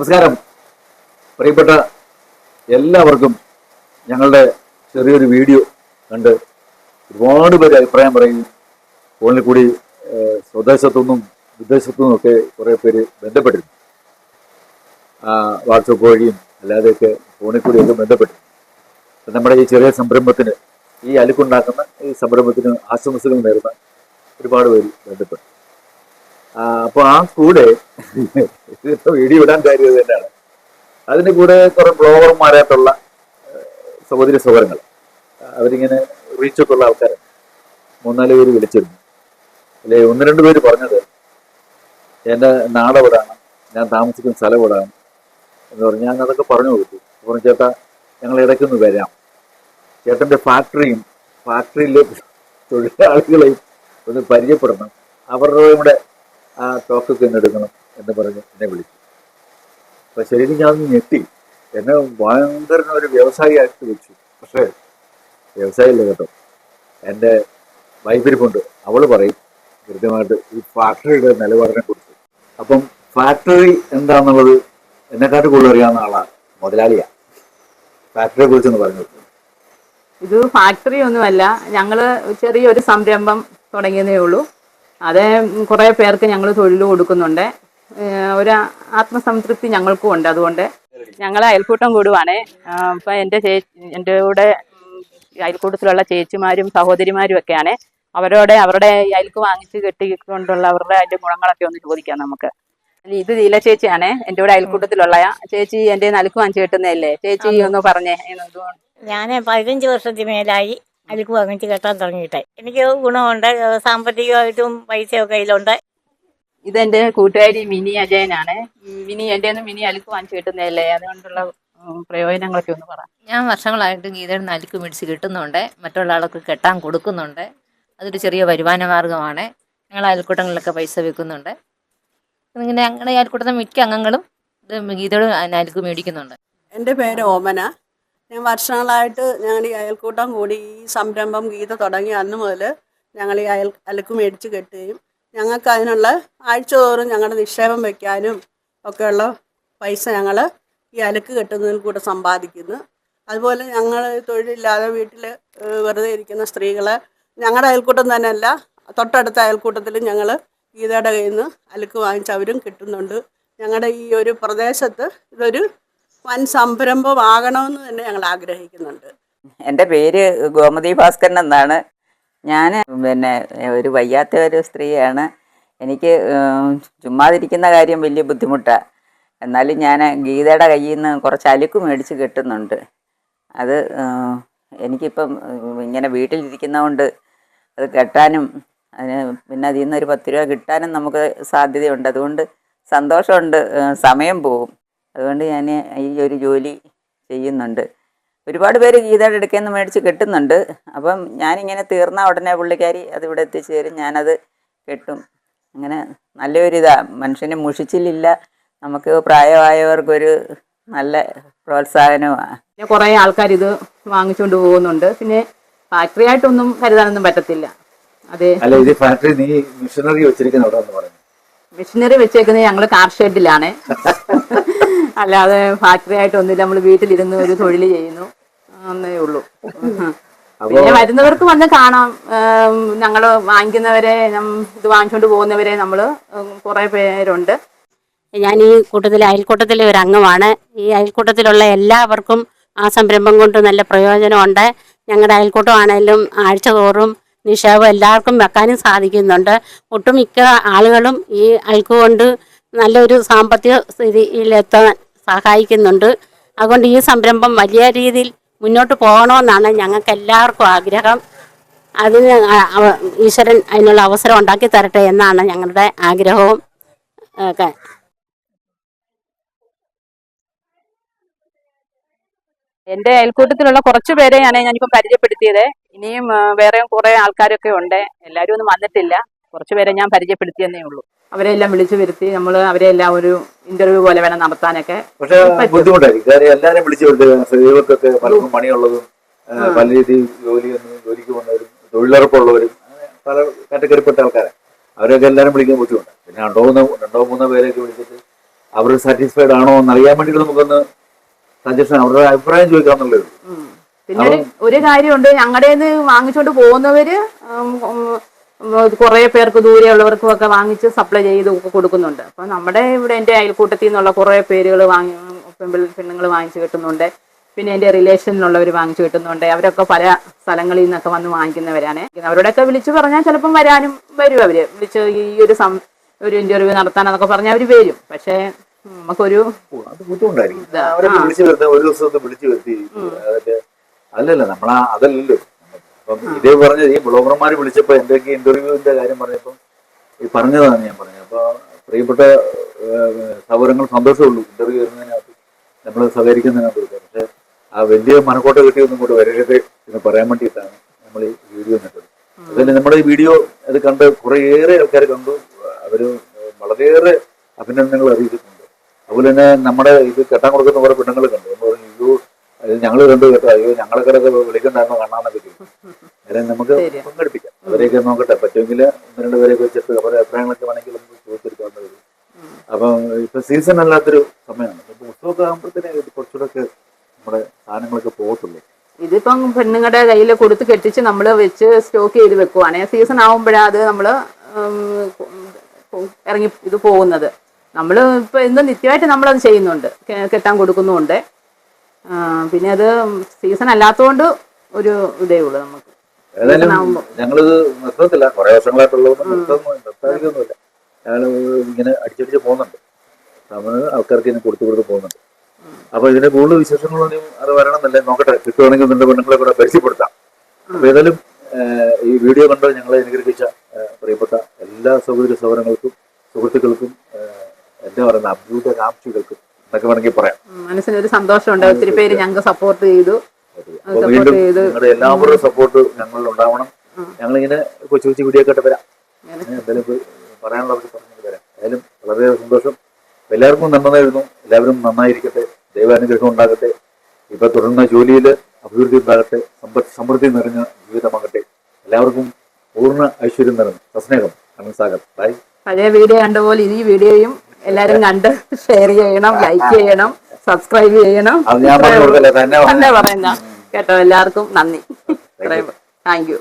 നമസ്കാരം. പ്രിയപ്പെട്ട എല്ലാവർക്കും ഞങ്ങളുടെ ചെറിയൊരു വീഡിയോ കണ്ട് ഒരുപാട് പേര് അഭിപ്രായം പറയും. ഫോണിൽ കൂടി സ്വദേശത്തുനിന്നും വിദേശത്തുനിന്നും ഒക്കെ കുറേ പേര് ബന്ധപ്പെട്ടിരുന്നു. വാട്സപ്പ് വഴിയും അല്ലാതെയൊക്കെ ഫോണിൽ കൂടിയൊക്കെ ബന്ധപ്പെട്ടു നമ്മുടെ ഈ ചെറിയ സംരംഭത്തിന് ഈ അലുക്കുണ്ടാക്കുന്ന ഈ സംരംഭത്തിന് ആശംസകൾ നേരുന്ന ഒരുപാട് പേര് ബന്ധപ്പെട്ടു. അപ്പൊ ആ കൂടെ ഇടാൻ കാര്യം തന്നെയാണ്. അതിന്റെ കൂടെ കുറെ ബ്ലോഗർമാരായിട്ടുള്ള സഹോദര സഹോദരി സഹോദരങ്ങൾ. അവരിങ്ങനെ റീച്ചൊക്കെ ഉള്ള ആൾക്കാർ മൂന്നാൽ പേര് വിളിച്ചിരുന്നു. അല്ലെ ഒന്ന് രണ്ട് പേര് പറഞ്ഞത് എന്റെ നാട് എവിടാണ്? ഞാൻ താമസിക്കുന്ന സ്ഥലം എവിടാണ്? എന്ന് പറഞ്ഞ് ഞാൻ അതൊക്കെ പറഞ്ഞു കൊടുത്തു. പറഞ്ഞു ചേട്ടാ ഞങ്ങൾ ഇടയ്ക്കൊന്ന് വരാം. ചേട്ടന്റെ ഫാക്ടറിയും ഫാക്ടറിയിലെ തൊഴിലാളികളെയും ഒന്ന് പരിചയപ്പെടണം. അവരുടെ കൂടെ ആ ടോക്കൊക്കെ ഒന്ന് എടുക്കണം എന്ന് പറഞ്ഞ് എന്നെ വിളിച്ചു. അപ്പൊ ശരിക്കും ഞാൻ ഞെട്ടി. എന്നെ ഭയങ്കര ഒരു വ്യവസായിയാക്കി വെച്ചു പക്ഷേ വ്യവസായില്ല കേട്ടോ. എന്റെ വൈഫിരിപ്പുണ്ട് അവൾ പറയും കൃത്യമായിട്ട് ഈ ഫാക്ടറിയുടെ നിലപാടിനെ കുറിച്ച്. അപ്പം ഫാക്ടറി എന്താണെന്നുള്ളത് എന്നെക്കാട്ട് കൂടുതൽ അറിയാവുന്ന ആളാണ് മുതലാളിയാണ് ഫാക്ടറിയെ കുറിച്ചൊന്ന് പറഞ്ഞു ഇത് ഫാക്ടറി ഒന്നുമല്ല ഞങ്ങൾ ചെറിയൊരു സംരംഭം തുടങ്ങിയതേ ഉള്ളൂ. അത് കുറേ പേർക്ക് ഞങ്ങൾ തൊഴിൽ കൊടുക്കുന്നുണ്ട്. ഒരു ആത്മസംതൃപ്തി ഞങ്ങൾക്കും ഉണ്ട് അതുകൊണ്ട്. ഞങ്ങൾ അയൽക്കൂട്ടം കൂടുവാണേ. അപ്പം എന്റെ ചേ എന്റെ കൂടെ അയൽക്കൂട്ടത്തിലുള്ള ചേച്ചിമാരും സഹോദരിമാരും ഒക്കെയാണ്. അവരോട് അവരുടെ അയൽക്ക് വാങ്ങിച്ച് കെട്ടിക്കൊണ്ടുള്ള അവരുടെ അതിന്റെ ഗുണങ്ങളൊക്കെ ഒന്ന് ചോദിക്കാം നമുക്ക്. ഇത് ലീല ചേച്ചിയാണ്. എന്റെ കൂടെ അയൽക്കൂട്ടത്തിലുള്ള ചേച്ചി എന്റെ നലുക്ക് വാങ്ങിച്ച് കെട്ടുന്നതല്ലേ? ചേച്ചി ഒന്ന് പറഞ്ഞേ. ഞാൻ പതിനഞ്ച് വർഷത്തിന് മേലായി. അലുക്ക് വാങ്ങിച്ച് കെട്ടാൻ തുടങ്ങിയിട്ടെ. എനിക്ക് ഗുണമുണ്ട്. സാമ്പത്തികമായിട്ടും പൈസയൊക്കെ കയ്യിലുണ്ട്. ഇതെന്റെ കൂട്ടുകാരി മിനി അജയനാണ്. മിനി എന്റെ നിന്ന് മിനി അലുക്ക് വാങ്ങിച്ചു കിട്ടുന്നതല്ലേ? അതുകൊണ്ടുള്ള പ്രയോജനങ്ങളൊക്കെ ഒന്ന് പറ. ഞാൻ വർഷങ്ങളായിട്ട് ഗീതയുടെ അലുക്ക് മേടിച്ച് കിട്ടുന്നുണ്ട്. മറ്റുള്ള ആൾക്ക് കെട്ടാൻ കൊടുക്കുന്നുണ്ട്. അതൊരു ചെറിയ വരുമാന മാർഗമാണ് ഞങ്ങൾ അയൽക്കൂട്ടങ്ങളിലൊക്കെ പൈസ വെക്കുന്നുണ്ട്. ഇങ്ങനെ ഞങ്ങളുടെ അയൽക്കൂട്ടത്തെ മിക്ക അംഗങ്ങളും ഇത് ഗീതയുടെ നലുക്ക് മേടിക്കുന്നുണ്ട്. എന്റെ പേര് ഓമന. ഞാൻ വർഷങ്ങളായിട്ട് ഞങ്ങൾ ഈ അയൽക്കൂട്ടം കൂടി ഈ സംരംഭം ഗീത തുടങ്ങി അന്ന് മുതൽ ഞങ്ങൾ ഈ അയൽ അലക്ക് മേടിച്ച് കെട്ടുകയും ഞങ്ങൾക്ക് അതിനുള്ള ആഴ്ച തോറും ഞങ്ങളുടെ നിക്ഷേപം വയ്ക്കാനും ഒക്കെയുള്ള പൈസ ഞങ്ങൾ ഈ അലക്ക് കെട്ടുന്നതിൽ കൂടെ സമ്പാദിക്കുന്നു. അതുപോലെ ഞങ്ങൾ തൊഴിലില്ലാതെ വീട്ടിൽ വെറുതെ ഇരിക്കുന്ന സ്ത്രീകളെ ഞങ്ങളുടെ അയൽക്കൂട്ടം തന്നെയല്ല തൊട്ടടുത്ത അയൽക്കൂട്ടത്തിലും ഞങ്ങൾ ഗീതയുടെ കയ്യിൽ നിന്ന് അലക്ക് വാങ്ങിച്ച് അവരും കിട്ടുന്നുണ്ട്. ഞങ്ങളുടെ ഈ ഒരു പ്രദേശത്ത് ഇതൊരു വൻ സംരംഭമാകണമെന്ന് തന്നെ ഞങ്ങൾ ആഗ്രഹിക്കുന്നുണ്ട്. എന്റെ പേര് ഗോമതി ഭാസ്കരൻ എന്നാണ്. ഞാൻ പിന്നെ ഒരു വയ്യാത്ത ഒരു സ്ത്രീയാണ്. എനിക്ക് ചുമ്മാതിരിക്കുന്ന കാര്യം വലിയ ബുദ്ധിമുട്ടാണ് എന്നാലും ഞാൻ ഗീതയുടെ കയ്യിൽ നിന്ന് കുറച്ച് അലുക്ക് മേടിച്ച് കെട്ടുന്നുണ്ട്. അത് എനിക്കിപ്പം ഇങ്ങനെ വീട്ടിലിരിക്കുന്നതുകൊണ്ട് അത് കെട്ടാനും അതിന് പിന്നെ അതിൽ നിന്ന് ഒരു പത്ത് രൂപ കിട്ടാനും നമുക്ക് സാധ്യതയുണ്ട്. അതുകൊണ്ട് സന്തോഷമുണ്ട്. സമയം പോകും അതുകൊണ്ട് ഞാൻ ഈ ഒരു ജോലി ചെയ്യുന്നുണ്ട്. ഒരുപാട് പേര് ഗീതയുടെ അടുക്കൽ നിന്ന് മേടിച്ച് കെട്ടുന്നുണ്ട്. അപ്പം ഞാനിങ്ങനെ തീർന്ന ഉടനെ പുള്ളിക്കാരി അത് ഇവിടെ എത്തിച്ചു തരും ഞാനത് കെട്ടും. അങ്ങനെ നല്ലൊരു മനുഷ്യനെ മനുഷ്യന് മുഷിച്ചിലില്ല. നമുക്ക് പ്രായമായവർക്കൊരു നല്ല പ്രോത്സാഹനമാണ് പിന്നെ കുറേ ആൾക്കാർ ഇത് വാങ്ങിച്ചുകൊണ്ട് പോകുന്നുണ്ട്. പിന്നെ ഫാക്ടറി ആയിട്ടൊന്നും കരുതാനൊന്നും പറ്റത്തില്ല. അതെ അല്ല ഇത് ഫാക്ടറി നീ മിഷനറി വെച്ചിരിക്കുന്ന മെഷീനറി വെച്ചേക്കുന്നത് ഞങ്ങൾ കാർ ഷെഡിലാണ് അല്ലാതെ ഫാക്ടറി ആയിട്ടൊന്നുമില്ല നമ്മൾ വീട്ടിലിരുന്ന് ഒരു തൊഴിൽ ചെയ്യുന്നു. എന്നേ ഉള്ളൂ. പിന്നെ വരുന്നവർക്ക് വന്ന് കാണാം. ഞങ്ങൾ വാങ്ങിക്കുന്നവരെ ഇത് വാങ്ങിച്ചുകൊണ്ട് പോകുന്നവരെ നമ്മൾ കുറെ പേരുണ്ട്. ഞാൻ ഈ കൂട്ടത്തിൽ അയൽക്കൂട്ടത്തിലെ ഒരു അംഗമാണ്. ഈ അയൽക്കൂട്ടത്തിലുള്ള എല്ലാവർക്കും ആ സംരംഭം കൊണ്ട് നല്ല പ്രയോജനമുണ്ട്. ഞങ്ങളുടെ അയൽക്കൂട്ടമാണെങ്കിലും ആഴ്ച തോറും നിക്ഷേപം എല്ലാവർക്കും വെക്കാനും സാധിക്കുന്നുണ്ട്. ഒട്ടുമിക്ക ആളുകളും ഈ അയൽക്കുകൊണ്ട് നല്ലൊരു സാമ്പത്തിക സ്ഥിതിയിലെത്താൻ സഹായിക്കുന്നുണ്ട്. അതുകൊണ്ട് ഈ സംരംഭം വലിയ രീതിയിൽ മുന്നോട്ട് പോകണമെന്നാണ് ഞങ്ങൾക്ക് എല്ലാവർക്കും ആഗ്രഹം. അതിന് ഈശ്വരൻ അതിനുള്ള അവസരം ഉണ്ടാക്കി തരട്ടെ എന്നാണ് ഞങ്ങളുടെ ആഗ്രഹവും. ഒക്കെ. എന്റെ അയൽക്കൂട്ടത്തിലുള്ള കുറച്ച് പേരെയാണ് ഞാനിപ്പോൾ പരിചയപ്പെടുത്തിയത്. ഇനിയും വേറെയും കുറെ ആൾക്കാരൊക്കെ ഉണ്ട്. എല്ലാവരും ഒന്നും വന്നിട്ടില്ല. കുറച്ച് പേരെ ഞാൻ പരിചയപ്പെടുത്തിയെന്നേ ഉള്ളൂ. അവരെല്ലാം വിളിച്ചു വരുത്തി നമ്മൾ അവരെല്ലാം ഒരു ഇന്റർവ്യൂ പോലെ വേണം നടത്താനൊക്കെ. പക്ഷെ ബുദ്ധിമുട്ടായിരിക്കും കാര്യം എല്ലാവരും വിളിച്ചു വിട്ട് സ്ത്രീകൾക്കൊക്കെ പലർക്കും പണിയുള്ളതും പല രീതിയിൽ ജോലിയൊന്നും ജോലിക്ക് പോകുന്നവരും തൊഴിലുറപ്പുള്ളവരും പല കാറ്റഗറിപ്പെട്ട ആൾക്കാരെ അവരൊക്കെ എല്ലാവരും വിളിക്കാൻ ബുദ്ധിമുട്ടാണ്. പിന്നെ രണ്ടോ മൂന്നോ രണ്ടോ മൂന്നോ പേരെയൊക്കെ വിളിച്ചിട്ട് അവർ സാറ്റിസ്ഫൈഡ് ആണോ എന്ന് അറിയാൻ വേണ്ടിയിട്ട് നമുക്കൊന്ന് സജഷൻ അവരുടെ അഭിപ്രായം ചോദിക്കാന്നുള്ളേ ഉള്ളൂ. പിന്നെ ഒരു കാര്യമുണ്ട്. ഞങ്ങളുടെ വാങ്ങിച്ചോണ്ട് പോകുന്നവര് കുറേ പേർക്ക് ദൂരെയുള്ളവർക്കും ഒക്കെ വാങ്ങിച്ച് സപ്ലൈ ചെയ്ത് കൊടുക്കുന്നുണ്ട്. അപ്പൊ നമ്മുടെ ഇവിടെ എന്റെ അയൽക്കൂട്ടത്തിൽ നിന്നുള്ള കുറേ പേരുകൾ വാങ്ങി പെണ്ണുങ്ങൾ വാങ്ങിച്ചു കിട്ടുന്നുണ്ട്. പിന്നെ എന്റെ റിലേഷനിലുള്ളവർ വാങ്ങിച്ചു കിട്ടുന്നുണ്ട്. അവരൊക്കെ പല സ്ഥലങ്ങളിൽ നിന്നൊക്കെ വന്ന് വാങ്ങിക്കുന്നവരാണ്. അവരോടൊക്കെ വിളിച്ചു പറഞ്ഞാൽ ചിലപ്പം വരാനും വരും അവർ. വിളിച്ച് ഈ ഒരു സം ഒരു ഇന്റർവ്യൂ നടത്താനെന്നൊക്കെ പറഞ്ഞാൽ അവർ വരും. പക്ഷേ നമുക്കൊരു ബുദ്ധിമുട്ടായിരിക്കും. ഒരു ദിവസം വിളിച്ചു വരുത്തി. നമ്മളാ അതല്ലല്ലോ. അപ്പം ഇതേ പറഞ്ഞത് ഈ ബ്ലോഗർമാർ വിളിച്ചപ്പോ എന്തൊക്കെ ഇന്റർവ്യൂവിന്റെ കാര്യം പറഞ്ഞപ്പോ ഈ പറഞ്ഞതാണ് ഞാൻ പറഞ്ഞത്. അപ്പൊ പ്രിയപ്പെട്ട സൗകര്യങ്ങൾ സന്തോഷമുള്ളൂ ഇന്റർവ്യൂ വരുന്നതിനകത്ത്. നമ്മൾ സഹകരിക്കുന്നതിനകത്ത് പക്ഷെ ആ വലിയ മനക്കോട്ട കിട്ടിയൊന്നും കൂടെ വരരുത് എന്ന് പറയാൻ വേണ്ടിയിട്ടാണ് നമ്മൾ ഈ വീഡിയോ നിട്ടത് അതുപോലെ നമ്മുടെ ഈ വീഡിയോ അത് കണ്ട് കുറേയേറെ ആൾക്കാർ കണ്ടു. അവർ വളരെയേറെ അഭിനന്ദനങ്ങൾ അറിയിച്ചിട്ടുണ്ട്. അതുപോലെ തന്നെ നമ്മുടെ ഇത് കെട്ടാൻ കൊടുക്കുന്ന കുറേ പെണ്ണുങ്ങൾ കണ്ടു നമ്മൾ പറഞ്ഞു അയ്യോ അത് ഞങ്ങൾ കണ്ടു കേട്ടോ അയ്യോ ഞങ്ങളെ കിടക്ക് വിളിക്കണ്ടായിരുന്നു കാണാന്നൊക്കെ ചോദിച്ചു അല്ലെ നമുക്ക്. പങ്കെടുപ്പിക്കാം. അവരെയൊക്കെ നോക്കട്ടെ. പറ്റുമെങ്കിൽ ഒന്ന് രണ്ട് പേരെയൊക്കെ വെച്ചിട്ട് അവരുടെ അഭിപ്രായങ്ങളൊക്കെ വേണമെങ്കിൽ നമുക്ക് ചോദിച്ചെടുക്കാവുന്ന വരും. അപ്പം ഇപ്പൊ സീസൺ അല്ലാത്തൊരു സമയമാണ്. ഇപ്പൊ ഉത്സവമൊക്കെ ആകുമ്പോഴത്തേനെ കുറച്ചുകൂടെ നമ്മുടെ സാധനങ്ങളൊക്കെ പോകത്തുള്ളൂ. ഇതിപ്പം പെണ്ണുങ്ങളുടെ കയ്യിൽ കൊടുത്ത് കെട്ടിച്ച് നമ്മൾ വെച്ച് സ്റ്റോക്ക് ചെയ്ത് വെക്കുവാണ് സീസൺ ആവുമ്പോഴാ അത് നമ്മൾ ഇറങ്ങി ഇത് പോകുന്നത്. നമ്മൾ ഇപ്പം ഇന്ന് നിത്യമായിട്ട് നമ്മളത് ചെയ്യുന്നുണ്ട്. കെട്ടാൻ കൊടുക്കുന്നുമുണ്ട്. പിന്നെ അത് സീസൺ അല്ലാത്തതുകൊണ്ട് ഒരു ഇതേ ഉള്ളൂ നമുക്ക്. ഏതായാലും. ഞങ്ങളിത് നിർത്തത്തില്ല. കുറെ വർഷങ്ങളായിട്ടുള്ളത് നിർത്താതിരിക്കൊന്നുമില്ല. ഞങ്ങൾ ഇങ്ങനെ അടിച്ചടിച്ച് പോകുന്നുണ്ട്. നമ്മൾ ആൾക്കാർക്ക് ഇങ്ങനെ കൊടുത്തു കൊടുത്ത് പോകുന്നുണ്ട്. അപ്പൊ ഇതിന്റെ കൂടുതൽ വിശേഷങ്ങളൊന്നും അത് വരണമെന്നല്ലേ നോക്കട്ടെ. കിട്ടുവാണെങ്കിൽ നിന്റെ പെണ്ണുങ്ങളെ കൂടെ പരിചയപ്പെടുത്താം. അപ്പൊ ഏതായാലും ഈ വീഡിയോ കണ്ട് ഞങ്ങളെ അനുഗ്രഹിച്ച പ്രിയപ്പെട്ട എല്ലാ സൗകര്യ സൗകര്യങ്ങൾക്കും സുഹൃത്തുക്കൾക്കും എന്താ പറയുന്ന അഭ്യൂത കാംക്ഷികൾക്കും എന്നൊക്കെ വേണമെങ്കിൽ പറയാം. ഒരു മനസ്സിനൊരു സന്തോഷമുണ്ട്. ഒത്തിരി പേര് ഞങ്ങൾക്ക് സപ്പോർട്ട് ചെയ്തു. വീണ്ടും നിങ്ങളുടെ എല്ലാവരുടെയും സപ്പോർട്ട് ഞങ്ങളിൽ ഉണ്ടാവണം. ഞങ്ങളിങ്ങനെ കൊച്ചു കൊച്ചു വീഡിയോ ഒക്കെ വരാം. എന്തായാലും പറയാനുള്ളവർക്ക് പറഞ്ഞു തരാം ഏതായാലും വളരെ സന്തോഷം. എല്ലാവർക്കും നന്നായിരുന്നു. എല്ലാവരും നന്നായിരിക്കട്ടെ. ദൈവാനുഗ്രഹം ഉണ്ടാകട്ടെ. ഇപ്പൊ തുടർന്ന ജോലിയിൽ അഭിവൃദ്ധി ഉണ്ടാകട്ടെ. സമൃദ്ധി നിറഞ്ഞ ജീവിതമാകട്ടെ. എല്ലാവർക്കും പൂർണ ഐശ്വര്യം നിറഞ്ഞു. സസ്നേഹം. കണ്ണസാഗർ ബൈ. പഴയ വീഡിയോ കണ്ട പോലെ ഈ വീഡിയോയും എല്ലാരും കണ്ട് ഷെയർ ചെയ്യണം ലൈക്ക് ചെയ്യണം സബ്സ്ക്രൈബ് ചെയ്യണം. തന്നെ പറയുന്ന കേട്ടോ. എല്ലാവർക്കും നന്ദി. Thank you